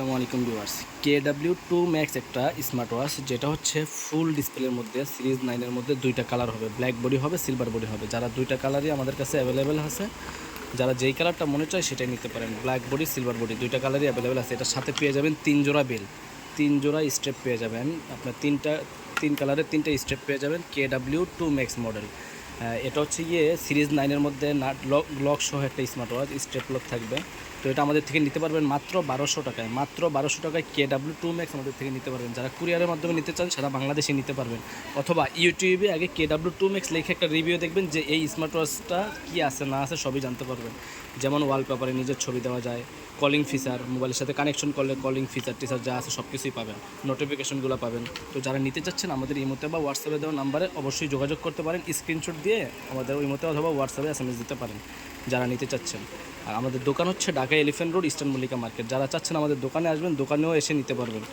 আসসালামু আলাইকুম viewers. K W two max একটা স্মার্ট ওয়াচ, যেটা হচ্ছে ফুল ডিসপ্লের মধ্যে, সিরিজ নাইনের মধ্যে দুইটা কালার হবে। ব্ল্যাক বডি হবে, সিলভার বডি হবে। যারা দুইটা কালারই আমাদের কাছে অ্যাভেলেবেল আছে, যারা যেই কালারটা মনে চায় সেটাই নিতে পারেন। ব্ল্যাক বডি, সিলভার বডি, দুইটা কালারই অ্যাভেলেবেল আছে। এটার সাথে পেয়ে যাবেন তিন জোড়া বেল। তিন জোড়া স্টেপ পেয়ে যাবেন। আপনার তিনটা, তিন কালারের তিনটা স্টেপ পেয়ে যাবেন K W two Max model. এটা হচ্ছে গিয়ে সিরিজ নাইনের মধ্যে নাট লক লক সহ একটা স্মার্ট ওয়াচ স্টেপ লক থাকবে। তো এটা আমাদের থেকে নিতে পারবেন মাত্র বারোশো টাকায়। মাত্র বারোশো টাকায় কে ডাব্লিউ টু ম্যাক্স আমাদের থেকে নিতে পারবেন। যারা কুরিয়ারের মাধ্যমে নিতে চান, সারা বাংলাদেশে নিতে পারবেন। অথবা ইউটিউবে আগে কে ডাব্লিউ টু ম্যাক্স লিখে একটা রিভিউ দেখবেন যে এই স্মার্ট ওয়াচটা কী আছে, না আছে, সবই জানতে পারবেন। যেমন ওয়ালপেপারে নিজের ছবি দেওয়া যায় কলিং ফিচার মোবাইলের সাথে কানেকশন করলে কলিং ফিচার টিচার যা আছে সব কিছুই পাবেন নোটিফিকেশনগুলো পাবেন। তো যারা নিতে চাচ্ছেন আমাদের ইমোতে বা হোয়াটসঅ্যাপে দেওয়া নাম্বারে অবশ্যই যোগাযোগ করতে পারেন স্ক্রিনশট দিয়ে আমাদের ইমোতে অথবা হোয়াটসঅ্যাপে এস দিতে পারেন, যারা নিতে চাচ্ছেন। আর আমাদের দোকান হচ্ছে Dhaka Elephant Road Eastern Mallika Market যারা চাচ্ছেন আমাদের দোকানে আসবেন, দোকানেও এসে নিতে পারবেন।